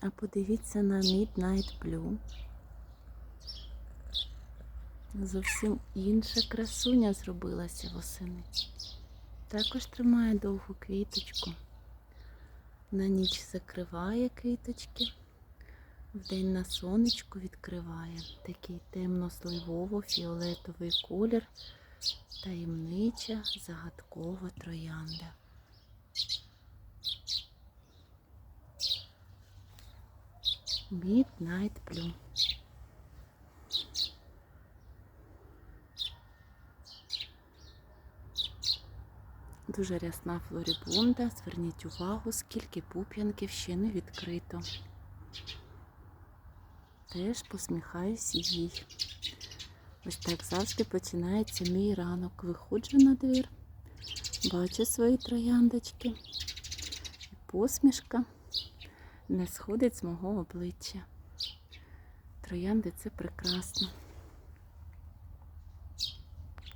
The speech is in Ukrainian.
А подивіться на Midnight Blue. Зовсім інша красуня зробилася восени. Також тримає довгу квіточку. На ніч закриває квіточки, вдень на сонечку відкриває. Такий темно-сливово-фіолетовий колір, таємнича, загадкова троянда. Midnight Blue. Дуже рясна флорібунда. Зверніть увагу, скільки пуп'янків ще не відкрито. Теж посміхаюсь їй. Ось так завжди починається мій ранок. Виходжу на двір, бачу свої трояндочки. І посмішка не сходить з мого обличчя. Троянди це прекрасно.